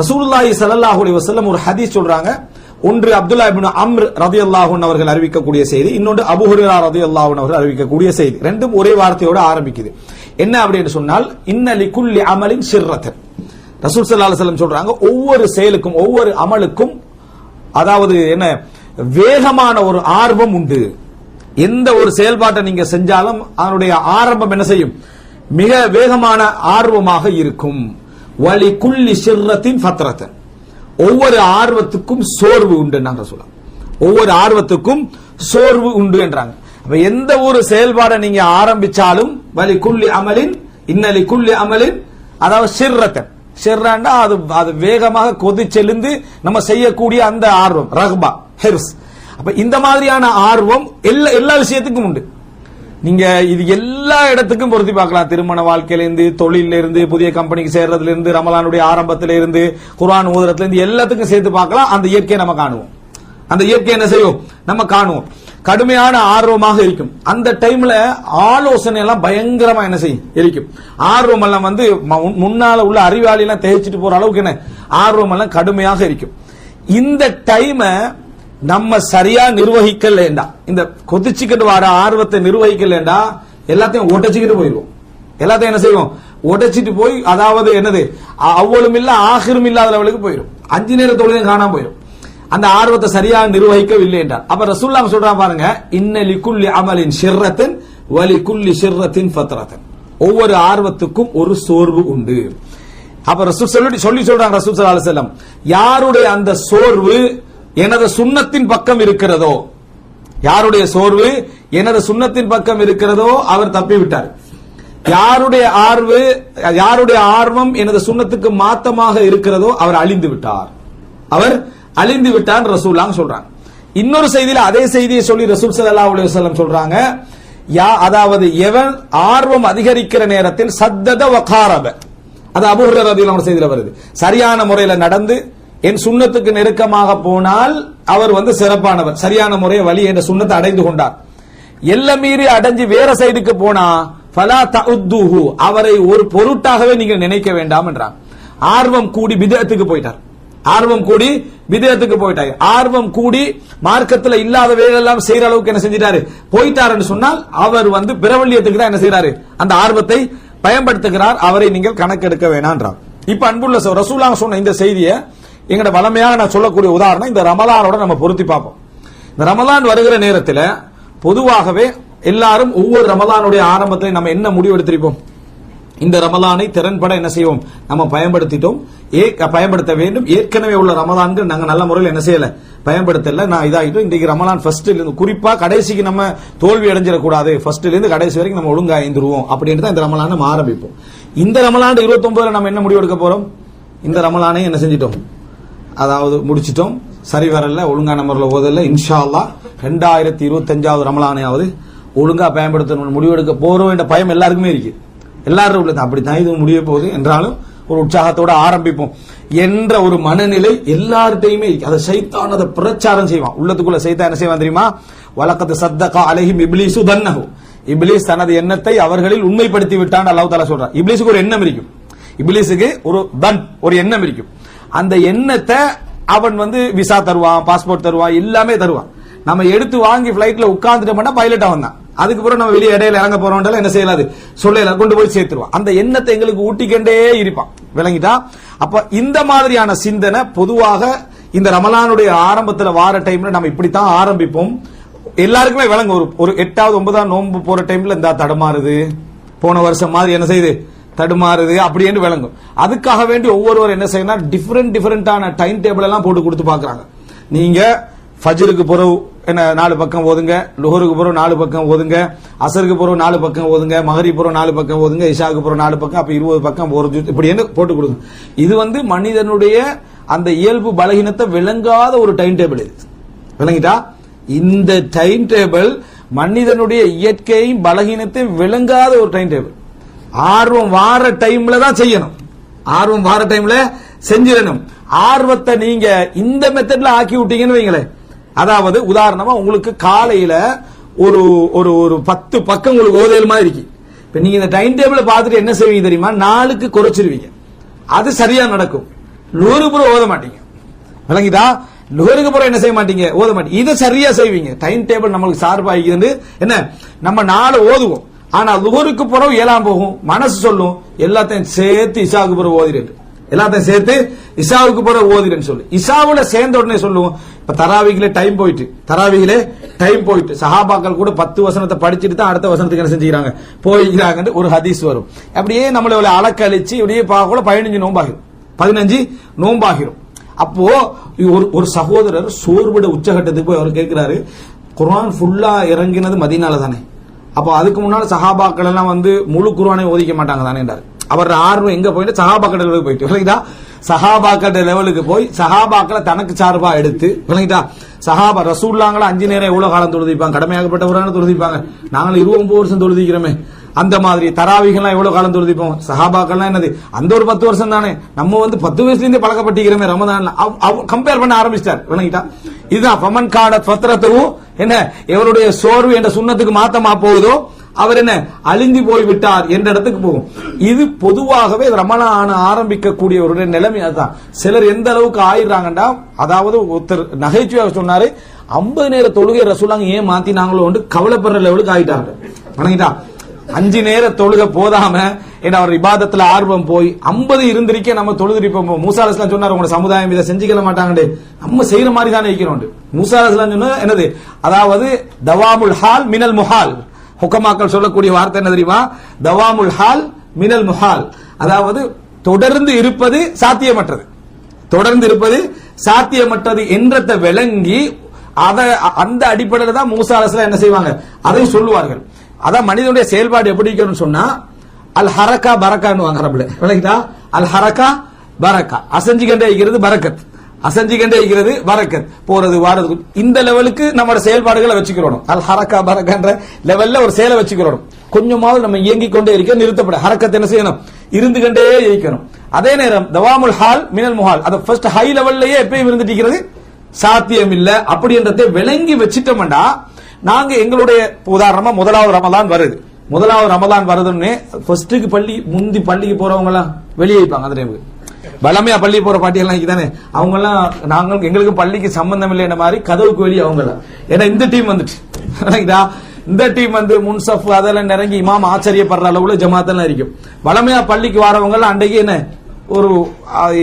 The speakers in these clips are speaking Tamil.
ரசூலுல்லாஹி ஸல்லல்லாஹு அலைஹி வஸல்லம் ஒரு ஹதீஸ் சொல்றாங்க. ஒன்று அப்துல்லா இப்னு அம்ர் ரதி அன்ஹு அவர்கள் அறிவிக்கக்கூடிய செய்தி இன்னொன்று அபூ ஹுரைரா ரதியல்லாஹு அவர்கள் அறிவிக்கக்கூடிய செய்தி. ரெண்டும் ஒரே வார்த்தையோட ஆரம்பிக்குது. என்ன அப்படின்னு சொன்னால் இன்ன லிகுல்லி அமலின் ஷிர்ரத்தன் ரசூல் சல்லா அலுவலம் சொல்றாங்க ஒவ்வொரு செயலுக்கும் ஒவ்வொரு அமலுக்கும் அதாவது என்ன வேகமான ஒரு ஆர்வம் உண்டு. எந்த ஒரு செயல்பாட்டை நீங்க செஞ்சாலும் அதனுடைய ஆரம்பம் என்ன செய்யும்? மிக வேகமான ஆர்வமாக இருக்கும். வலி குள்ளி சிர்ரத்தின் ஃபத்ரத்தன் ஒவ்வொரு ஆர்வத்துக்கும் சோர்வு உண்டு நாங்கள் சொல்லலாம் ஒவ்வொரு ஆர்வத்துக்கும் சோர்வு உண்டு என்றாங்க. அப்ப எந்த ஒரு செயல்பாடை நீங்க ஆரம்பிச்சாலும் வலி குள்ளி அமலின் இன்னலி குள்ளி அமலின் அதாவது சிர்ரத்தன் சிர்ராண்டா அது அது வேகமாக கொதிச்செழுந்து நம்ம செய்யக்கூடிய அந்த ஆர்வம் ரஹ்பா ஹெர்ஸ். அப்ப இந்த மாதிரியான ஆர்வம் எல்லா எல்லா விஷயத்துக்கும் உண்டு. நீங்க இது எல்லா இடத்துக்கும் பொருத்தி பார்க்கலாம். திருமண வாழ்க்கையில இருந்து தொழில இருந்து புதிய கம்பெனிக்கு சேர்றதுல இருந்து ரமலானுடைய ஆரம்பத்தில இருந்து குர்ஆன் ஊதரத்துல இருந்து எல்லாத்துக்கும் சேர்த்து பார்க்கலாம். அந்த இயற்கையை நம்ம காணுவோம். அந்த இயற்கை என்ன செய்யும்? நம்ம காணுவோம். கடுமையான ஆர்வமாக இருக்கும். அந்த டைம்ல ஆலோசனை எல்லாம் பயங்கரமா என்ன செய்யும்? இருக்கும் ஆர்வம் எல்லாம் வந்து ம- முன்னால உள்ள அறிவாளி எல்லாம் தேய்ச்சிட்டு போற அளவுக்கு என்ன? ஆர்வம் எல்லாம் கடுமையாக இருக்கும். இந்த டைமை நம்ம சரியா நிர்வகிக்கலண்டா. இந்த கொதிச்சுக்கிட்டு வர ஆர்வத்தை நிர்வகிக்கலண்டா எல்லாத்தையும் ஒட்டச்சுக்கிட்டு போயிடுவோம். எல்லாத்தையும் என்ன செய்வோம்? உடைச்சிட்டு போய் அதாவது என்னது? அ- அவ்வளவும் இல்ல ஆகிரும் இல்லாத லெவலுக்கு போயிடும். அஞ்சு நேர தொழிலும் காணாம போயிடும். அந்த ஆர்வத்தை சரியாக நிர்வகிக்கவில்லை என்றார் அப்ப ரசூல்லாம் சொல்றான் பாருங்க இன்னலி குல்லி அமலின் ஷிர்ரத்தின் வலி குல்லி ஷிர்ரத்தின் ஃபத்ரத்தன். ஒவ்வொரு ஆர்வத்துக்கும் ஒரு சோர்வு உண்டு. அப்ப ரசூல் சொல்லி சொல்லி சொல்றாங்க ரசூல் ஸல்லல்லாஹு செல்லம் யாருடைய அந்த சோர்வு எனது சுன்னத்தின் பக்கம் இருக்கிறதோ? யாருடைய சோர்வு எனது சுண்ணத்தின் பக்கம் இருக்கிறதோ? அவர் தப்பிவிட்டார். யாருடைய ஆர்வு யாருடைய ஆர்வம் எனது சுண்ணத்துக்கு மாத்தமாக இருக்கிறதோ? அவர் அழிந்து விட்டார் அவர் அழிந்து விட்டார் ரசூலாங்க சொல்றாங்க. இன்னொரு செய்தியில அதே செய்தியை சொல்லி ரசூல் சல்லா அலைஹி வஸல்லம் சொல்றாங்க. யா அதாவது எவன் ஆர்வம் அதிகரிக்கிற நேரத்தில் சத்தத வகாரப. அது அபுஹர் ரதியில் அன்ஹு செய்தியில வருது. சரியான முறையில் நடந்து என் சுண்ணத்துக்கு நெருக்கமாக போனால் அவர் வந்து சிறப்பானவர் சரியான முறையை வழி என்ற சுண்ணத்தை அடைந்து கொண்டார். எல்லை மீறி அடைஞ்சு வேற சைடுக்கு போனா ஃபலா தஉத்துஹு அவரை ஒரு பொருட்டாகவே நீங்க நினைக்க வேண்டாம் என்றார். ஆர்வம் கூடி விதத்துக்கு போயிட்டார். ஆர்வம் கூடி விதயத்துக்கு போயிட்டாரு. ஆர்வம் கூடி மார்க்கத்துல இல்லாத வேலையெல்லாம் செய்யற அளவுக்கு என்ன செஞ்சிட்டாரு? போயிட்டாருன்னு சொன்னால் அவர் வந்து பிரபல்யத்துக்கு தான் என்ன செய்யறாரு அந்த ஆர்வத்தை பயன்படுத்துகிறார். அவரை நீங்கள் கணக்கெடுக்க வேணான்றார் இப்ப அன்புள்ள ரசூலாங்க சொன்ன இந்த செய்தியை எங்கட வளமையாக நான் சொல்லக்கூடிய உதாரணம் இந்த ரமலானோட நம்ம பொருத்தி பார்ப்போம். இந்த ரமலான் வருகிற நேரத்தில் பொதுவாகவே எல்லாரும் ஒவ்வொரு ரமலானுடைய ஆரம்பத்தில் நம்ம என்ன முடிவு எடுத்திருப்போம்? இந்த ரமலானை திறன்பட என்ன செய்வோம்? நம்ம பயன்படுத்திட்டோம். ஏ- பயன்படுத்த வேண்டும். ஏற்கனவே உள்ள ரமலான்கள் நாங்கள் நல்ல முறையில் என்ன செய்யல? பயன்படுத்தல. நான் இதாகிட்டோம். இன்றைக்கு ரமலான் ஃபர்ஸ்ட்ல இருந்து குறிப்பா கடைசிக்கு நம்ம தோல்வி அடைஞ்சிடக்கூடாது. ஃபர்ஸ்ட்ல இருந்து கடைசி வரைக்கும் நம்ம ஒழுங்கா ஐந்துருவோம் அப்படின்னு தான் இந்த ரமலான் நம்ம ஆரம்பிப்போம். இந்த ரமலான் இருபத்தி ஒன்பதுல நம்ம என்ன முடிவு எடுக்க போறோம்? இந்த ரமலானை என்ன செஞ்சிட்டோம்? அதாவது முடிச்சிட்டோம். சரி வரல ஒழுங்கான முறையில் ஓதல. இன்ஷால்லா ரெண்டாயிரத்தி இருபத்தஞ்சாவது ரமலானையாவது ஒழுங்கா பயன்படுத்தணும் முடிவெடுக்க போறோம் என்ற பயம் எல்லாருக்குமே இருக்கு. எல்லாரும் உள்ளது அப்படித்தான் இது முடிய போகுது. என்றாலும் ஒரு உற்சாகத்தோட ஆரம்பிப்போம் என்ற ஒரு மனநிலை எல்லார்ட்டையுமே இருக்கு. அதை சைத்தான் அதை பிரச்சாரம் செய்வான். உள்ளத்துக்குள்ள சைத்தான் என்ன செய்வான் தெரியுமா? வழக்கத்து சத்தகா அலைஹிம் இப்லீசு தன்னஹு. இப்லீஸ் தனது எண்ணத்தை அவர்களில் உண்மைப்படுத்தி விட்டான் அல்லாஹ் தஆலா சொல்றான். இப்லீஸுக்கு ஒரு எண்ணம் இருக்கும். இப்லீஸுக்கு ஒரு தன் ஒரு எண்ணம் இருக்கும். அந்த எண்ணத்தை அவன் வந்து விசா தருவான் பாஸ்போர்ட் தருவான் எல்லாமே தருவான். நம்ம எடுத்து வாங்கி பிளைட்ல உட்கார்ந்துட்டோம்னா பைலட் அவன் தான் அதுக்கப்புறம் நம்ம வெளியே இடையில இறங்க போறோம்னால என்ன செய்யலாது? சொல்லல கொண்டு போய் சேர்த்துருவான். அந்த எண்ணத்தை எங்களுக்கு ஊட்டிக்கொண்டே இருப்பான். விளங்கிட்டா? அப்ப இந்த மாதிரியான சிந்தனை பொதுவாக இந்த ரமலானுடைய ஆரம்பத்துல வார டைம்ல நம்ம இப்படித்தான் ஆரம்பிப்போம். எல்லாருக்குமே விளங்கும். ஒரு ஒரு எட்டாவது ஒன்பதாம் நோன்பு போற டைம்ல இந்த தடமாறுது. போன வருஷம் மாதிரி என்ன செய்யுது தடுமாறுது அப்படின்னு விளங்கும். அதுக்காக வேண்டி ஒவ்வொருவர் என்ன செய்யணும் டிஃபரெண்ட் டிஃபரெண்டான டைம் டேபிள் எல்லாம் போட்டு கொடுத்து பாக்குறாங்க நீங்க ஃபஜருக்கு பிறகு என்ன நாலு பக்கம் ஓதுங்க லுஹருக்கு பிறகு நாலு பக்கம் ஓதுங்க அசருக்கு பிறகு நாலு பக்கம் ஓதுங்க மகரி பிறகு நாலு பக்கம் ஓதுங்க இஷாக்கு பிறகு நாலு பக்கம் அப்ப இருபது பக்கம் ஒரு ஜூஸ் இப்படி என்ன போட்டு கொடுங்க. இது வந்து மனிதனுடைய அந்த இயல்பு பலகீனத்தை விளங்காத ஒரு டைம் டேபிள் இது. விளங்கிட்டா? இந்த டைம் டேபிள் மனிதனுடைய இயற்கையும் பலகீனத்தையும் விளங்காத ஒரு டைம் டேபிள் ஆர்வம் வார டைம்ல தான் செய்யணும். ஆர்வம் வார டைம்ல செஞ்சிடணும். ஆர்வத்தை நீங்க இந்த மெத்தட்ல ஆக்கி விட்டீங்கன்னு வைங்களேன். அதாவது உதாரணமா உங்களுக்கு காலையில ஒரு ஒரு ஒரு பத்து பக்கம் உங்களுக்கு ஓதையல் மாதிரி இருக்கு. இப்ப நீங்க இந்த டைம் டேபிள பார்த்துட்டு என்ன செய்வீங்க தெரியுமா? நாளுக்கு குறைச்சிருவீங்க. அது சரியா நடக்கும். நூறு புறம் ஓத மாட்டீங்க. விளங்கிதா நுகருக்கு புறம் என்ன செய்ய மாட்டீங்க? ஓத மாட்டீங்க. இதை சரியா செய்வீங்க. டைம் டேபிள் நம்மளுக்கு சார்பாகிக்கிறது என்ன? நம்ம நாளை ஓதுவோம். ஆனா லுகருக்கு பிறகு ஏழாம் போகும். மனசு சொல்லும் எல்லாத்தையும் சேர்த்து இசாவுக்கு பிறகு ஓதிட்டு எல்லாத்தையும் சேர்த்து இசாவுக்கு பிறகு ஓதிரன்னு சொல்லு. இசாவுல சேர்ந்த உடனே சொல்லுவோம் இப்ப தராவிகளே டைம் போயிட்டு தராவிகளே டைம் போயிட்டு. சஹாபாக்கள் கூட பத்து வசனத்தை படிச்சுட்டு தான் அடுத்த வசனத்துக்கு என்ன செஞ்சுக்கிறாங்க? போய்க்கிறாங்கன்னு ஒரு ஹதீஸ் வரும். அப்படியே நம்மள இவ்வளவு அலக்கழிச்சு இப்படியே பார்க்க கூட பதினஞ்சு நோம்பாகிரும் பதினஞ்சு நோம்பாகிரும் அப்போ ஒரு ஒரு சகோதரர் சோர்விட உச்சகட்டத்துக்கு போய் அவர் கேட்கிறாரு குரான் ஃபுல்லா இறங்கினது மதீனால தானே? அப்போ அதுக்கு முன்னால சஹாபாக்கள் எல்லாம் வந்து முழு குருவானை ஓதிக்க மாட்டாங்க தானேன்றாரு அவர் ஆர்வம் எங்க போயிட்டு? சஹாபாக்கள் லெவலுக்கு போயிட்டு. விளங்கிட்டா? சஹாபாக்கள் லெவலுக்கு போய் சஹாபாக்களை தனக்கு சார்பா எடுத்து விளங்கிட்டா? சஹாபா ரசூல்லாங்களா அஞ்சு நேரம் எவ்வளவு காலம் தொழுதிப்பாங்க? கடமையாகப்பட்டவரான தொழுதிப்பாங்க. நாங்கள் இருபது வருஷம் தொழுதிக்கிறோமே. அந்த மாதிரி தராவிகள்லாம் எவ்வளவு காலம் தொழுதிப்போம் சஹாபாக்கள்லாம் என்னது? அந்த ஒரு பத்து வருஷம் தானே. நம்ம வந்து பத்து வயசுல இருந்தே பழக்கப்பட்டிருக்கிறோமே ரமதான் கம்பேர் பண்ண ஆரம்பிச்சிட்டார் விளங்கிட்டா. இதுதான் பமன் காட பத்திரத்தவும் என்ன எவருடைய சோர்வு என்ற சுண்ணத்துக்கு மாத்தமா போகுதோ அவர் என்ன அழிந்து போய் விட்டார் என்ற இடத்துக்கு போகும். இது பொதுவாகவே ரமணான ஆரம்பிக்கக்கூடிய ஒரு நிலைமை அதுதான். சிலர் எந்த அளவுக்கு ஆயிடுறாங்கடா அதாவது ஒருத்தர் நகைச்சுவையாக சொன்னாரு ஐம்பது நேர தொழுகை ரசூலாங்க ஏன் மாத்தினாங்களோ கவலைப்படுற லெவலுக்கு ஆயிட்டாங்க. வணங்கிட்டா அஞ்சு நேர தொழுக போதாம என்ன அவர் இபாதத்துல ஆர்வம் போய் ஐம்பது இருந்திருக்கே நம்ம தொழுதிருப்போம். மூசா அலிஸ்லாம் சொன்னார் உங்களோட சமுதாயம் இதை செஞ்சுக்கல மாட்டாங்கடே நம்ம செய்யற மாதிரி தானே இருக்கிறோம் மூசா அலிஸ்லாம் சொன்னா என்னது? அதாவது தவாமுல் ஹால் மினல் முஹால். ஹுக்கமாக்கள் சொல்லக்கூடிய வார்த்தை என்ன தெரியுமா? தவாமுல் ஹால் மினல் முஹால். அதாவது தொடர்ந்து இருப்பது சாத்தியமற்றது. தொடர்ந்து இருப்பது சாத்தியமற்றது என்றத்தை விளங்கி அதை அந்த அடிப்படையில் தான் மூசா என்ன செய்வாங்க? அதை சொல்லுவார்கள். அதான் மனிதனுடைய செயல்பாடு எப்படி இருக்கணும்னு சொன்னா அல் ஹரக்கா பரக்கான்னு வாங்க ரபுல அல் ஹரக்கா பரக்கா. அசஞ்சிக்கண்டே இருக்கிறது பரக்கத். அசஞ்சிக்கண்டே இருக்கிறது பரக்கத். போறது வாரது. இந்த லெவலுக்கு நம்மளோட செயல்பாடுகளை வச்சுக்கிறோம் அல் ஹரக்கா பரக்கான்ற லெவல்ல ஒரு செயலை வச்சுக்கிறோம் கொஞ்சமாவது நம்ம இயங்கிக் கொண்டே இருக்க நிறுத்தப்பட. ஹரக்கத் என்ன செய்யணும்? இருந்து கொண்டே இருக்கணும் அதே நேரம் தவாமுல் ஹால் மினல் முஹால். அது ஃபர்ஸ்ட் ஹை லெவல்லயே எப்பயும் இருந்துட்டு இருக்கிறது. சாத்தியம் இல்ல அப்படின்றதை விளங்கி வச்சுட்டோம்டா நாங்க எங்களுடைய உதாரணமா முதலாவது ரமதான் வருது. முதலாவது ரமதான் வருதுன்னு ஃபர்ஸ்ட்டுக்கு பள்ளி முந்தி பள்ளிக்கு போறவங்க எல்லாம் வெளியே வைப்பாங்க அந்த டைமுக்கு பலமையா பள்ளி போற பாட்டி எல்லாம் தானே? அவங்க எல்லாம் நாங்கள் எங்களுக்கு பள்ளிக்கு சம்பந்தம் இல்லைன்ற மாதிரி கதவுக்கு வெளியே அவங்க எல்லாம் ஏன்னா இந்த டீம் வந்துட்டு. இந்த டீம் வந்து முன்சஃப் அதெல்லாம் நிறங்கி இமாம் ஆச்சரியப்படுற அளவுல ஜமாத்தெல்லாம் இருக்கும். பலமையா பள்ளிக்கு வரவங்க எல்லாம் அன்றைக்கு என்ன? ஒரு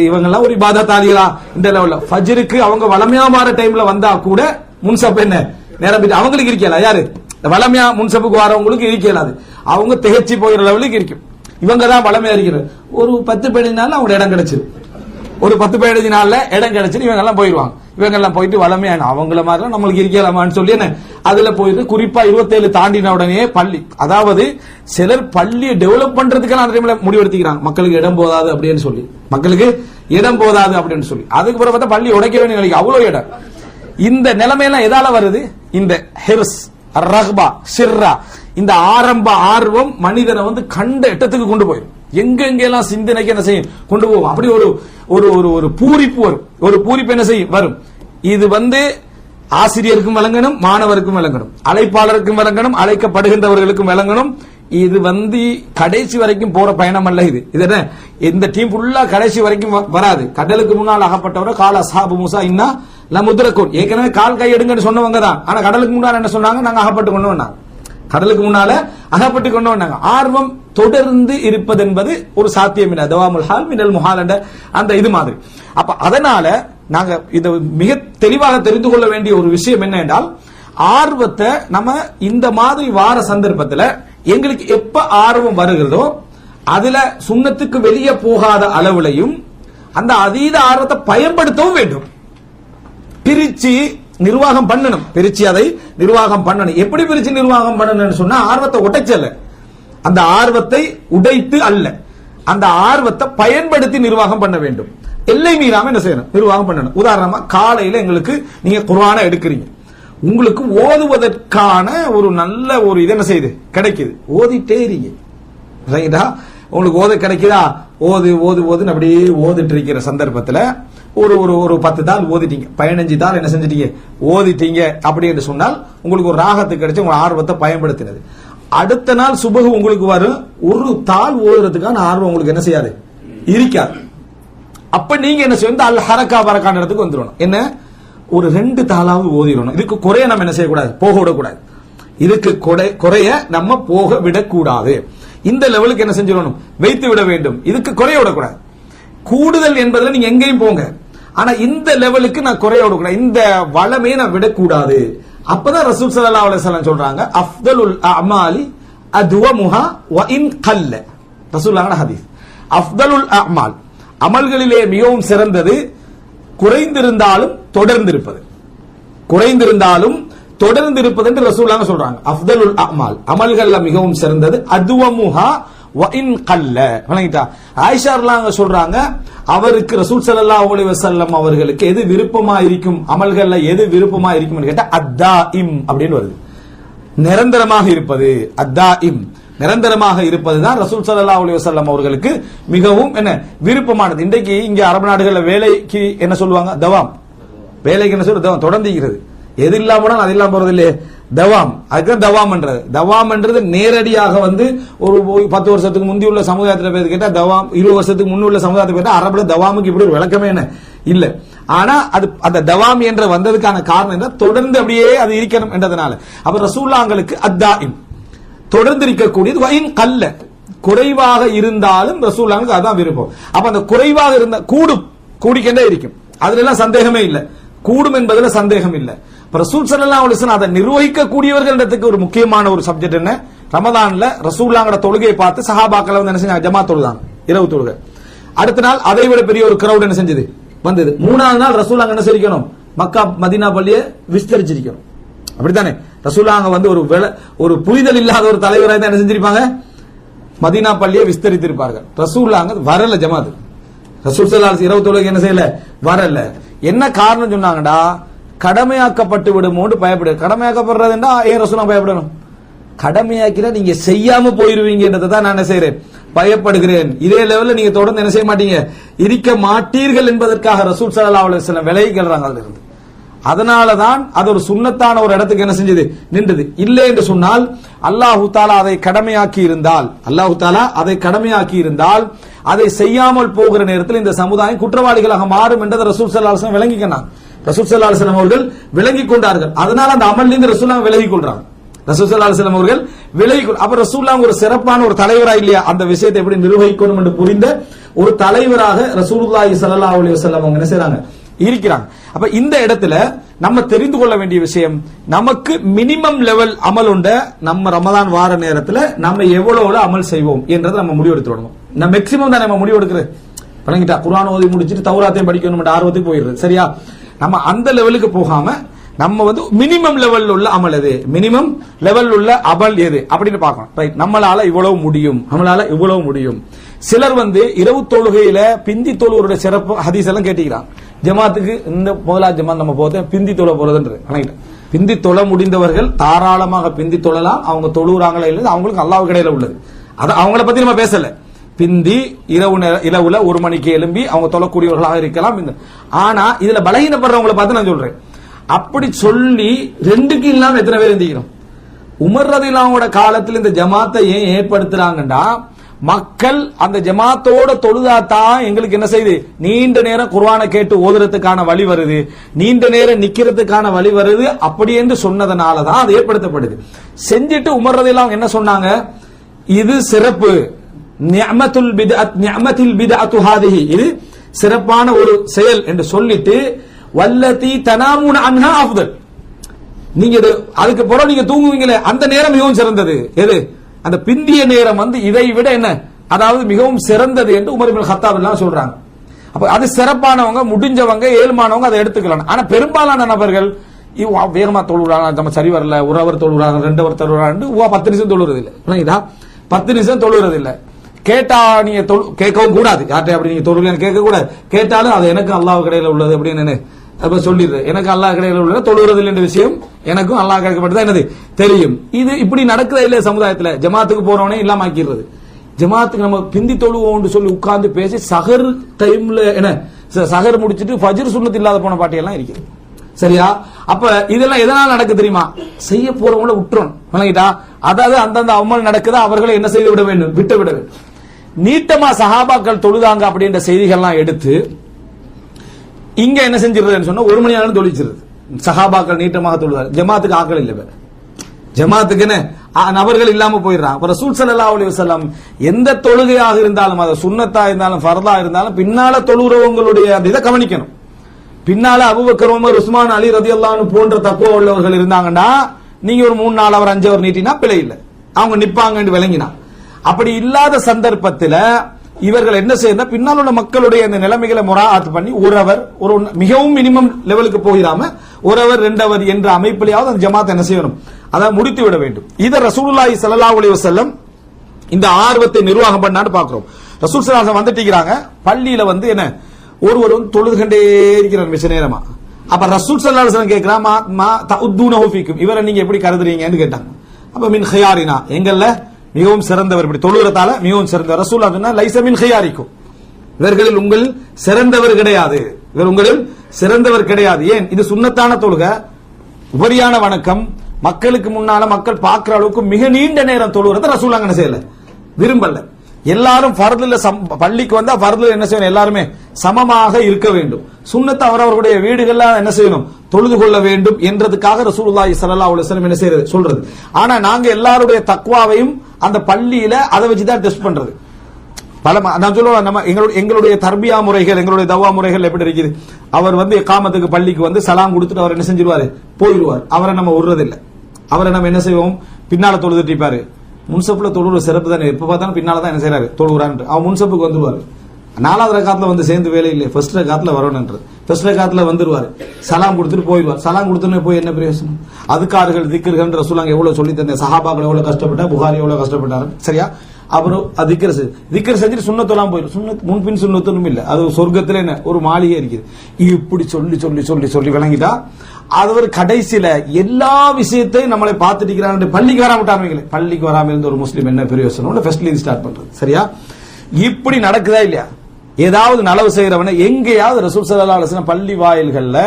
இவங்க எல்லாம் ஒரு இபாதத்தாளிகளா? இந்த லெவல்ல ஃபஜருக்கு அவங்க வளமையா மாற டைம்ல வந்தா கூட முன்சப் என்ன? நிரம்பிட்டு அவங்களுக்கு இருக்கல யாரு? வளமையா முன்சப்புக்கு வரவங்களுக்கு இருக்கலாது அவங்க திகச்சு போகிற லெவலுக்கு இருக்கும். இவங்க தான் வளமையா இருக்கிறது. ஒரு பத்து பதினஞ்சு அவங்க இடம் கிடைச்சிரு. ஒரு பத்து பதினஞ்சு நாள்ல இடம் கிடைச்சிரு இவங்க எல்லாம் போயிடுவாங்க இவங்க எல்லாம் போயிட்டு வளமையான அவங்கள மாதிரி நம்மளுக்கு இருக்கலாமான்னு சொல்லி என்ன? அதுல போயிட்டு குறிப்பா இருபத்தேழு தாண்டின உடனே பள்ளி அதாவது சிலர் பள்ளியை டெவலப் பண்றதுக்கெல்லாம் அந்த டைம்ல முடிவெடுத்துக்கிறாங்க. மக்களுக்கு இடம் போதாது அப்படின்னு சொல்லி. மக்களுக்கு இடம் போதாது அப்படின்னு சொல்லி. அதுக்கு பிறகு பார்த்தா பள்ளி உடைக்க வேண்டிய நிலைக்கு அவ்வளவு இடம். இந்த நிலைமையெல்லாம் எதால வருது? இந்த ஹெர்ஸ் ரஹ்பா சிர்ரா. இந்த ஆரம்ப ஆர்வம் மனிதனை வந்து கண்ட இடத்துக்கு கொண்டு போயிடும். எங்கெங்கெல்லாம் சிந்தனைக்கு என்ன செய்யும்? கொண்டு போவோம் அப்படி ஒரு ஒரு ஒரு ஒரு பூரிப்பு வரும். ஒரு பூரிப்பு என்ன செய்யும்? வரும். இது வந்து ஆசிரியருக்கும் விளங்கணும் மாணவருக்கும் விளங்கணும். அழைப்பாளருக்கும் விளங்கணும் அழைக்கப்படுகின்றவர்களுக்கும் விளங்கணும். இது வந்து கடைசி வரைக்கும் போற பயணம் அல்ல இது. இது என்ன? இந்த டீம் ஃபுல்லா கடைசி வரைக்கும் வ- வராது. கடலுக்கு முன்னால் அகப்பட்டவரை கால சாபு மூசா இன்னா லமுத்ரகூன் ஏற்கனவே கால் கை எடுங்கன்னு சொன்னவங்க தான் ஆனா கடலுக்கு முன்னால என்ன சொன்னாங்க? நாங்க அகப்பட்டு கொண்டு வந்தாங்க கடலுக்கு முன்னால அகப்பட்டு கொண்டு வந்தாங்க ஆர்வம் தொடர்ந்து இருப்பது என்பது ஒரு சாத்தியம் இல்லை. தவாமுல் ஹால் மினல் முஹால் என்ற அந்த இது மாதிரி. அப்ப அதனால நாங்க இதை மிக தெளிவாக தெரிந்து கொள்ள வேண்டிய ஒரு விஷயம் என்ன என்றால் ஆர்வத்தை நம்ம இந்த மாதிரி வார சந்தர்ப்பத்துல எங்களுக்கு எப்ப ஆர்வம் வருகிறதோ அதுல சுண்ணத்துக்கு வெளியே போகாத அளவுலையும் அந்த அதீத ஆர்வத்தை பயன்படுத்தவும் வேண்டும். பிரிச்சு நிர்வாகம் பண்ணணும். பிரிச்சு அதை நிர்வாகம் பண்ணணும். எப்படி பிரிச்சு நிர்வாகம் பண்ணணும்னு சொன்னா ஆர்வத்தை உடைச்சல அந்த ஆர்வத்தை உடைத்து அல்ல. அந்த ஆர்வத்தை பயன்படுத்தி நிர்வாகம் பண்ண வேண்டும். எல்லை மீறாம என்ன செய்யணும்? நிர்வாகம் பண்ணணும். உதாரணமா காலையில எங்களுக்கு நீங்க குர்ஆனை எடுக்கிறீங்க. உங்களுக்கு ஓதுவதற்கான ஒரு நல்ல ஒரு இது என்ன செய்யுது? கிடைக்குது. ஓதிட்டே இருங்க. ரைட்டா? உங்களுக்கு ஓத கிடைக்குதா? ஓது ஓது ஓதுன்னு அப்படியே ஓதிட்டு இருக்கிற சந்தர்ப்பத்துல ஒரு ஒரு ஒரு பத்து தாள் ஓதிட்டீங்க. பதினஞ்சு தாள் என்ன செஞ்சிட்டீங்க? ஓதிட்டீங்க அப்படி என்று சொன்னால் உங்களுக்கு ஒரு ராகத்து கிடைச்சு உங்க ஆர்வத்தை பயன்படுத்தினது. அடுத்த நாள் சுபகு உங்களுக்கு வரும். ஒரு தாள் ஓதுறதுக்கான ஆர்வம் உங்களுக்கு என்ன செய்யாது? இருக்காது. அப்ப நீங்க என்ன செய்யணும்? அல் ஹரக்கா பரக்கான இடத்துக்கு வந்துடணும். என்ன? ஒரு ரெண்டு தாளாவது ஓதிடணும். இதுக்கு குறைய நம்ம என்ன செய்யக்கூடாது? போக விடக்கூடாது. இதுக்கு குறைய நம்ம போக விடக்கூடாது. இந்த லெவலுக்கு என்ன செஞ்சிடணும்? வைத்து விட வேண்டும். இதுக்கு குறைய விடக்கூடாது. கூடுதல் என்பதுல நீங்க எங்கேயும் போங்க. ஆனா இந்த லெவலுக்கு நான் குறைய விடக்கூடாது. இந்த வளமே நான் விடக்கூடாது. அப்பதான் ரசூல் சல்லா அலைஹி சொல்றாங்க அஃதலுல் அமாலி அதுவமுஹா வ இன் கல்ல. ரசூலுல்லாஹ் ஹதீஸ். அஃதலுல் அமால். அமல்களிலே மிகவும் சிறந்தது குறைந்திருந்தாலும் தொடர்ந்திருப்பது. குறைந்திருந்தாலும் தொடர்ந்து இருப்பது என்று ரசூலாங்க சொல்றாங்க. அஃதலுல் அமால். அமல்கள்ல மிகவும் சிறந்தது அதுவமுஹா வ சொல்றாங்க அவருக்கு ரசூல் சல்லா அலி வசல்லம் அவர்களுக்கு எது விருப்பமா இருக்கும் அமல்கள்ல எது விருப்பமா இருக்கும் கேட்டா அத்தாஇம் அப்படின்னு வருது. நிரந்தரமாக இருப்பது அத்தாஇம். நிரந்தரமாக இருப்பதுதான் ரசூல் சல்லா அலி வசல்லம் அவர்களுக்கு மிகவும் என்ன விருப்பமானது. இன்றைக்கு இங்க அரபு நாடுகள்ல வேலைக்கு என்ன சொல்லுவாங்க? தவாம். வேலைக்கு என்ன சொல்றது? தவாம். தொடர்ந்துகிறது எது இல்லாம அது இல்லாம போறது இல்லையே தவாம். அதுக்கு தவாம்ன்றது தவாம்ன்றது நேரடியாக வந்து ஒரு பத்து வருஷத்துக்கு முந்தி உள்ள சமுதாயத்தில் பேர் கேட்டால் தவாம் இருபது வருஷத்துக்கு முன்ன உள்ள சமுதாயத்தை கேட்டால் அரபுல தவாமுக்கு இப்படி ஒரு விளக்கமே என்ன? இல்லை. ஆனா அது அந்த தவாம் என்ற வந்ததுக்கான காரணம் என்ன? தொடர்ந்து அப்படியே அது இருக்கணும் என்றதுனால. அப்ப ரசூல்லாங்களுக்கு அத்தாயிம். தொடர்ந்து இருக்கக்கூடியது வயின் கல்ல. குறைவாக இருந்தாலும் ரசூல்லாங்களுக்கு அதான் விருப்பம். அப்ப அந்த குறைவாக இருந்த கூடும். கூடிக்கண்டே இருக்கும். அதுல எல்லாம் சந்தேகமே இல்லை. கூடும் என்பதுல சந்தேகம் இல்லை. ரசூல் சல்லா அலைஹி அதை நிர்வகிக்கக்கூடியவர்களிடத்துக்கு ஒரு முக்கியமான ஒரு சப்ஜெக்ட் என்ன? ரமதான்ல ரசூல்லாங்கட தொழுகையை பார்த்து சஹாபாக்களை வந்து என்ன செஞ்சாங்க? ஜமா தொழுதாங்க. இரவு தொழுகை. அடுத்த நாள் அதை விட பெரிய ஒரு கிரௌட் என்ன செஞ்சது? வந்தது. மூணாவது நாள் ரசூலாங்க என்ன செஞ்சிருக்கணும்? மக்கா மதீனா பள்ளியை விஸ்தரிச்சிருக்கணும். அப்படித்தானே? ரசூலாங்க வந்து ஒரு ஒரு புரிதல் இல்லாத ஒரு தலைவராக தான் என்ன செஞ்சிருப்பாங்க? மதீனா பள்ளியை விஸ்தரித்திருப்பார்கள். ரசூலாங்க வரல ஜமாத். ரசூல் சல்லா இரவு தொழுகை என்ன செய்யல? வரல. என்ன காரணம் சொன்னாங்கடா? கடமையாக்கப்பட்டு விடுமோன்னு பயப்படு. கடமையாக்கப்படுறதுன்னா ஏன் ரசூலா பயப்படணும்? கடமையாக்கினா நீங்க செய்யாம போயிருவீங்கன்றதை தான் நான் என்ன செய்யறேன் பயப்படுகிறேன். இதே லெவல்ல நீங்க தொடர்ந்து என்ன செய்ய மாட்டீங்க? இருக்க மாட்டீர்கள் என்பதற்காக ரசூல் சல்லா அலைஹி வஸல்லம் விலகிக்கிறாங்க அதுல இருந்து அதனாலதான் அது ஒரு சுண்ணத்தான ஒரு இடத்துக்கு என்ன செஞ்சது? நின்றது. இல்லை என்று சொன்னால் அல்லாஹு தாலா அதை கடமையாக்கி இருந்தால் அல்லாஹு தாலா அதை கடமையாக்கி இருந்தால் அதை செய்யாமல் போகிற நேரத்தில் இந்த சமுதாயம் குற்றவாளிகளாக மாறும் என்றதை ரசூல் ஸல்லல்லாஹு விளங்கிக்கணும். ரசூல் ஸல்லல்லாஹு அவர்கள் விளங்கிக் கொண்டார்கள். அதனால அந்த அமல்லிருந்து ரசூலுல்லாஹ் விலகி கொள்றாங்க. ரசூல் ஸல்லல்லாஹு அவர்கள் விலகி அப்ப ரசூல்லா ஒரு சிறப்பான ஒரு தலைவரா இல்லையா? அந்த விஷயத்தை எப்படி நிர்வகிக்கணும் என்று புரிந்த ஒரு தலைவராக ரசூலுல்லாஹி சல்லா அலி வசல்லம் அவங்க என்ன செய்றாங்க? இருக்கிறாங்க. அப்ப இந்த இடத்துல நம்ம தெரிந்து கொள்ள வேண்டிய விஷயம் நமக்கு மினிமம் லெவல் அமல் உண்ட நம்ம ரமதான் வார நேரத்துல நம்ம எவ்வளவு அமல் செய்வோம் என்றதை நம்ம முடிவெடுத்து விடணும் நம்ம மேக்சிமம் தான் நம்ம முடிவெடுக்கிறது. பழங்கிட்டா குரான் ஓதி முடிச்சிட்டு தௌராத்தையும் படிக்கணும் ஆர்வத்துக்கு போயிடுறது. சரியா? நம்ம அந்த லெவலுக்கு போகாம நம்ம வந்து மினிமம் லெவல்ல உள்ள அமல் எது? மினிமம் லெவல் உள்ள அமல் எது? அப்படின்னு பார்க்கணும். ரைட் நம்மளால இவ்வளவு முடியும். நம்மளால இவ்வளவு முடியும். சிலர் வந்து இரவு தொழுகையில பிந்தி தொழுவருடைய சிறப்பு ஹதீஸ் எல்லாம் கேட்டுக்கிறான். ஜமாத்துக்கு இந்த முதலா ஜமாத் நம்ம போத பிந்தி தொழ போறதுன்றது. வணங்கிட்டு பிந்தி தொழ முடிந்தவர்கள் தாராளமாக பிந்தி தொழலாம். அவங்க தொழுகிறாங்களே இல்லை அவங்களுக்கு அல்லாவு கடையில உள்ளது. அது அவங்கள பத்தி நம்ம பேசல. பிந்தி இரவு நேர- இரவுல ஒரு மணிக்கு எழும்பி அவங்க தொழக்கூடியவர்களாக இருக்கலாம். ஆனா இதுல பலகீனப்படுறவங்களை பார்த்து நான் சொல்றேன். அப்படி சொல்லி ரெண்டுக்கு இல்லாம எத்தனை பேர் எந்திக்கிறோம் உமர் ரதிலாவோட காலத்தில் இந்த ஜமாத்தை ஏன் ஏற்படுத்துறாங்கன்னா மக்கள் அந்த ஜமாத்தோட தொழுதாத்தான் எங்களுக்கு என்ன செய்யுது நீண்ட நேரம் குர்ஆனை கேட்டு ஓதுறதுக்கான வழி வருது. நீண்ட நேரம் நிக்கிறதுக்கான வழி வருது. அப்படி என்று சொன்னதனால தான் அது ஏற்படுத்தப்படுது. செஞ்சுட்டு உமர் ரதிலாம் என்ன சொன்னாங்க? இது சிறப்பு. நிஅமத்துல் பித்அத் நியமத்தில் பித்அத்து ஹாதிஹி. இது சிறப்பான ஒரு செயல் என்று சொல்லிட்டு வல்லதி தனாமுன் அன்ஹா அஃதல். நீங்க இது அதுக்கு பிறகு நீங்க தூங்குவீங்களே அந்த நேரம் மிகவும் சிறந்தது. எது? அந்த பிந்திய நேரம் வந்து இதை விட என்ன? அதாவது மிகவும் சிறந்தது என்று உமர் இபின் ஹத்தாப் எல்லாம் சொல்றாங்க. அப்ப அது சிறப்பானவங்க முடிஞ்சவங்க ஏழ்மானவங்க அதை எடுத்துக்கலாம். ஆனா பெரும்பாலான நபர்கள் வேகமா தொழுறாங்க நம்ம சரி வரல ஒரு அவர் தொழுறாங்க ரெண்டு அவர் தொழுறாங்க உவா பத்து நிமிஷம் தொழுறது இல்லை பத்து நிமிஷம் தொழுறது இல்லை கேட்டா நீங்க தொழு- கேட்கவும் கூடாது. யார்கிட்ட அப்படி நீங்க தொழுகன்னு கேட்க கூடாது கேட்டாலும் அது எனக்கு அல்லாஹ் கடையில உள்ளது அப்படின்னு அப்ப சொல்லிடுது எனக்கு அல்லாஹ் கடையில உள்ளது தொழுகிறது என்ற விஷயம் எனக்கும் அல்லாஹ் கிடைக்கப்பட்டதா என்னது? தெரியும். இது இப்படி நடக்குதா இல்லையா சமுதாயத்துல? ஜமாத்துக்கு போறவனே இல்லாம ஆக்கிடுறது. ஜமாத்துக்கு நம்ம பிந்தி தொழுவோம்னு சொல்லி உட்கார்ந்து பேசி சகர் டைம்ல என்ன? ச- சஹர் முடிச்சிட்டு ஃபஜ்ர் சுன்னத் இல்லாத போன பாட்டியெல்லாம் இருக்குது சரியா? அப்ப இதெல்லாம் எதனால நடக்கு தெரியுமா? செய்ய போறவங்கள விட்டுறோம் விளங்கிட்டா? அதாவது அந்தந்த அமல் நடக்குதா? அவர்களை என்ன செய்து விட வேண்டும்? விட்டு விட வேண்டும். நீட்டமா சஹாபாக்கள் தொழுதாங்க அப்படின்ற செய்திகள்லாம் எடுத்து இங்க என்ன செஞ்சிருதுன்னு சொன்னா ஒரு மணி நேரம் தொழிச்சிருது. சஹாபாக்கள் நீட்டமாக தொழுதார் ஜமாத்துக்கு ஆக்கள் இல்லை வேற ஜமாத்துக்கு நபர்கள் இல்லாம போயிடுறான். அப்புறம் ரசூல் ஸல்லல்லாஹு அலைஹி எந்த தொழுகையாக இருந்தாலும் அது சுண்ணத்தா இருந்தாலும் ஃபர்தா இருந்தாலும் பின்னால தொழுகிறவங்களுடைய அந்த இதை கவனிக்கணும். பின்னால அபூபக்கர் உமர் உஸ்மான் அலி ரதியல்லாஹு போன்ற தக்குவ உள்ளவர்கள் இருந்தாங்கன்னா நீங்க ஒரு மூணு நாலு அவர் அஞ்சு அவர் நீட்டினா பிழை இல்லை. அவங்க நிப்பாங்கன்னு விளங்கினா. அப்படி இல்லாத சந்தர்ப்பத்துல இவர்கள் என்ன செய்யணும் பின்னால் உள்ள மக்களுடைய அந்த நிலைமைகளை முறாத் பண்ணி ஒருவர் ஒரு மிகவும் மினிமம் லெவலுக்கு போயிடாம ஒருவர் ரெண்டவர் என்ற அமைப்பிலேயாவது அந்த ஜமாத் என்ன செய்யணும்? அதை முடித்து விட வேண்டும். இதை ரசூலுல்லாஹி சல்லா அலைஹி செல்லம் இந்த ஆர்வத்தை நிர்வாகம் பண்ணான்னு பாக்குறோம் ரசூல் சலாசம் வந்துட்டீங்கிறாங்க. பள்ளியில வந்து என்ன? ஒருவர் வந்து தொழுது கண்டே இருக்கிறார் மிச்ச நேரமா. அப்ப ரசூல் சல்லாஹம் கேட்கிறான் மா மா இவரை நீங்க எப்படி கருதுறீங்கன்னு கேட்டாங்க. அப்ப மின் ஹயாரினா எங்கல்ல மிகவும் சிறந்தவர். இப்படி தொழுகிறதால மிகவும் சிறந்தவர். ரசூல் அதுனா லைசமின் ஹியாரிக்கும் இவர்களில் உங்கள் சிறந்தவர் கிடையாது. இவர் உங்களில் சிறந்தவர் கிடையாது. ஏன்? இது சுண்ணத்தான தொழுக. உபரியான வணக்கம். மக்களுக்கு முன்னால மக்கள் பார்க்கிற அளவுக்கு மிக நீண்ட நேரம் தொழுகிறத ரசூல் என்ன செய்யல. விரும்பல. எல்லாரும் ஃபர்துல சம்- பள்ளிக்கு வந்தா பரதுல என்ன செய்யணும்? எல்லாருமே சமமாக இருக்க வேண்டும். சுண்ணத்தை அவரவர்களுடைய வீடுகள்லாம் என்ன செய்யணும்? தொழுது கொள்ள வேண்டும் என்றதுக்காக ரசூலுல்லாஹி ஸல்லல்லாஹு அலைஹி வஸல்லம் என்ன செய்யறது? சொல்றது. ஆனா நாங்க எல்லாருடைய தக்வாவையும் அந்த பள்ளியில அதை வச்சு தான் டெஸ்ட் பண்றது. பல நான் சொல்லுவேன் நம்ம எங்களுடைய எங்களுடைய தர்பியா முறைகள் எங்களுடைய தவா முறைகள் எப்படி இருக்குது? அவர் வந்து காமத்துக்கு பள்ளிக்கு வந்து சலாம் கொடுத்துட்டு அவர் என்ன செஞ்சிருவாரு? போயிடுவார் அவரை நம்ம விடுறதில்ல. அவரை நம்ம என்ன செய்வோம்? பின்னால தொழுதுட்டு இருப்பாரு. முன்சப்புல தொழுற சிறப்பு தானே. எப்ப பார்த்தாலும் பின்னால தான் என்ன செய்யறாரு தொழுகிறான் அவன் முன்சப்புக்கு வந்துருவாரு. நாலாவது ரகாத்துல வந்து சேர்ந்து வேலை இல்லை ஃபர்ஸ்ட் ரகாத்துல வரணுன்றது ஃபர்ஸ்ட் ரகாத்துல வந்துருவாரு. சலாம் கொடுத்துட்டு போயிடுவார். சலாம் கொடுத்துட்டு போய் என்ன பிரயோசனம்? அதுக்கார்கள் திக்கர்கள் ரசூலாங்க எவ்வளவு சொல்லி தந்தேன். சஹாபாக்கள் எவ்வளவு கஷ்டப்பட்டா புகாரி எவ்வளவு கஷ்டப்பட்டாரு? சரியா? அப்புறம் திக்கர் செஞ்சு திக்கர் செஞ்சுட்டு சுண்ணத்தெல்லாம் போயிடும். சுண்ணத் முன்பின் சுண்ணத்தொன்னும் இல்லை. அது சொர்க்கத்துல என்ன? ஒரு மாளிகை இருக்குது. இப்படி சொல்லி சொல்லி சொல்லி சொல்லி விளங்கிட்டா அது ஒரு கடைசியில எல்லா விஷயத்தையும் நம்மளை பார்த்துட்டு இருக்கிறான் பள்ளிக்கு வராம விட்டாருங்களே பள்ளிக்கு வராம இருந்த ஒரு முஸ்லீம் என்ன பிரயோசனம் ஃபர்ஸ்ட்ல ஸ்டார்ட் பண்றது. சரியா? இப்படி நடக்குதா இல்லையா? ஏதாவது நலவு செய்யறவன எங்கேயாவது ரசூல் ஸல்லல்லாஹு அலைஹி பள்ளி வாயில்கள்ல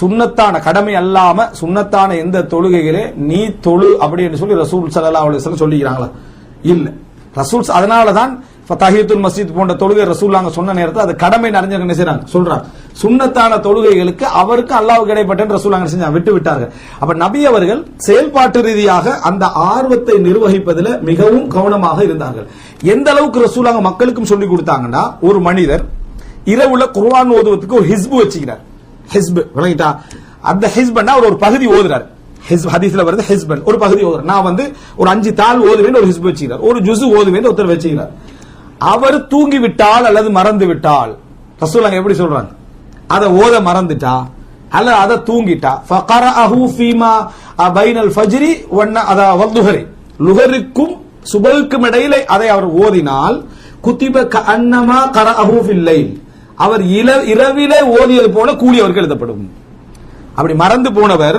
சுன்னத்தான கடமை அல்லாம சுன்னத்தான எந்த தொழுகைகளே நீ தொழு அப்படின்னு சொல்லி ரசூல் சல்லா அலைஹி சொல்லிக்கிறாங்களா? இல்ல. ரசூல் அதனால தான் தஹியத்துல் மஸ்ஜித் போன்ற தொழுகை ரசூல்லாங்க சொன்ன நேரத்தில் அது கடமை நிறைஞ்சவங்க என்ன செய்றாங்க? சொல்றாங்க. சுண்ணத்தான தொழுகைகளுக்கு அவருக்கு அல்லாஹ் கிடைப்பட்டேன்னு ரசூல்லாங்க செஞ்சாங்க விட்டு விட்டார்கள். அப்ப நபி அவர்கள் செயல்பாட்டு ரீதியாக அந்த ஆர்வத்தை நிர்வகிப்பதில் மிகவும் கவனமாக இருந்தார்கள். எந்த அளவுக்கு ரசூலாங்க மக்களுக்கும் சொல்லி கொடுத்தாங்கன்னா ஒரு மனிதர் இரவுல குர்வான் ஓதுவதற்கு ஒரு ஹிஸ்பு வச்சுக்கிறார். ஹிஸ்பு விளங்கிட்டா? அந்த ஹிஸ்பன்னா அவர் ஒரு பகுதி ஓதுறாரு. ஹிஸ்ப் ஹதீஸ்ல வருது ஹிஸ்பன் ஒரு பகுதி ஓதுறார். நான் வந்து ஒரு அஞ்சு தாள் ஓதுவேன் ஒரு ஹிஸ்பு வச்சுக்கிறார். ஒரு ஜுசு ஓதுவேன் ஒருத்தர் வச்சுக்கிறார். அவர் தூங்கி விட்டால் அல்லது மறந்து விட்டால் ரசூலாங்க எப்படி சொல்றாங்க? அதை ஓத மறந்துட்டா அல்ல அதை தூங்கிட்டா. ஃபகரஅஹு ஃபீமா பைனல் ஃபஜ்ரி வன்ன அத வல்துஹரி லுஹருக்கும் சுபருக்கும் இடையிலே அதை அவர் ஓதினால் குத்திப அன்னமா கரஅஹு ஃபில் லைல் அவர் இல- இரவிலே ஓதியது போல கூலி அவருக்கு எழுதப்படும். அப்படி மறந்து போனவர்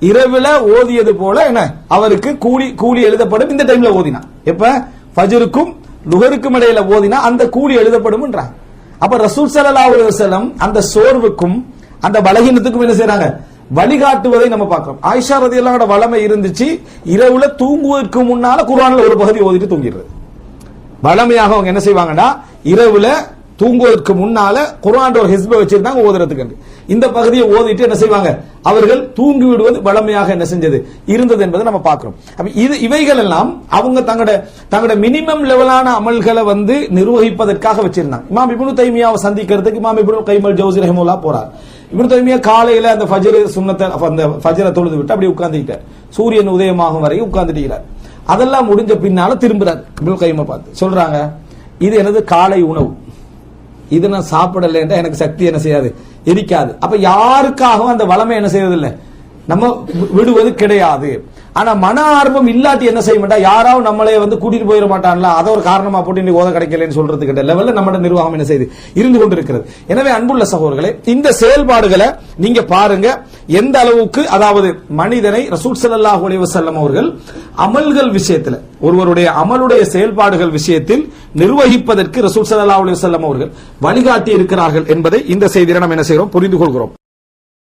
இரவுல ஓதியது போல என்ன? அவருக்கு கூலி கூலி எழுதப்படும். இந்த டைம்ல ஓதினா எப்ப? ஃபஜ்ருக்கும் லுகருக்கும் இடையில ஓதினா அந்த கூலி எழுதப்படும் அப்ப ரசூல் ஸல்லல்லாஹு அலுவலம் அந்த சோர்வுக்கும் அந்த பலகீனத்துக்கும் என்ன செய்யறாங்க வழிகாட்டுவதை நம்ம பார்க்கிறோம். ஆயிஷா எல்லாம் வளமை இருந்துச்சு இரவுல தூங்குவதற்கு முன்னால குரான்ல ஒரு பகுதி ஓதிட்டு தூங்கிடுறது. வளமையாக அவங்க என்ன செய்வாங்கன்னா இரவுல தூங்குவதற்கு முன்னால குரான் ஒரு ஹிஸ்பை வச்சிருந்தாங்க ஓதுறதுக்கு இந்த பகுதியை ஓதிட்டு என்ன செய்வாங்க? அவர்கள் தூங்கி விடுவது வளமையாக என்ன செஞ்சது? இருந்தது என்பதை நம்ம பார்க்கிறோம். அப்ப இது இவைகள் எல்லாம் அவங்க தங்களோட தங்களோட மினிமம் லெவலான அமல்களை வந்து நிர்வகிப்பதற்காக வச்சிருந்தாங்க. இமாம் இப்னு தைமியாவை சந்திக்கிறதுக்கு இமாம் இப்னு கைமல் ஜவுசி ரஹமுல்லா போறார். இப்னு தைமியா காலையில அந்த ஃபஜர் சுண்ணத்தை அந்த ஃபஜ்ரை தொழுது விட்டு அப்படியே உட்கார்ந்துக்கிட்டார் சூரியன் உதயமாகும் வரை உட்கார்ந்துட்டு அதெல்லாம் முடிஞ்ச பின்னால திரும்புறார் இப்னு கைமை பார்த்து. சொல்றாங்க இது எனது காலை உணவு. இது நான் சாப்பிடலைன்றா எனக்கு சக்தி என்ன செய்யாது? எரிக்காது அப்ப யாருக்காகவும் அந்த வளமை என்ன செய்யறதில்லை நம்ம விடுவது கிடையாது. ஆனா மன ஆர்வம் இல்லாட்டி என்ன செய்ய மாட்டா? யாராவது நம்மளே வந்து கூட்டிட்டு போயிட மாட்டான்ல அதை ஒரு காரணமா போட்டு இன்னைக்கு ஓத கிடைக்கலன்னு சொல்றது கிட்ட லெவல்ல நம்ம நிர்வாகம் என்ன செய்யுது இருந்து கொண்டிருக்கிறது. எனவே அன்புள்ள சகோதரர்களே இந்த செயல்பாடுகளை நீங்க பாருங்க. எந்த அளவுக்கு அதாவது மனிதனை ரசூல் ஸல்லல்லாஹு அலைஹி அவர்கள் அமல்கள் விஷயத்துல ஒருவருடைய அமலுடைய செயல்பாடுகள் விஷயத்தில் நிர்வகிப்பதற்கு ரசூல் ஸல்லல்லாஹு அலைஹி அவர்கள் வழிகாட்டி இருக்கிறார்கள் என்பதை இந்த செய்தியை நம்ம என்ன செய்கிறோம் புரிந்து கொள்கிறோம்.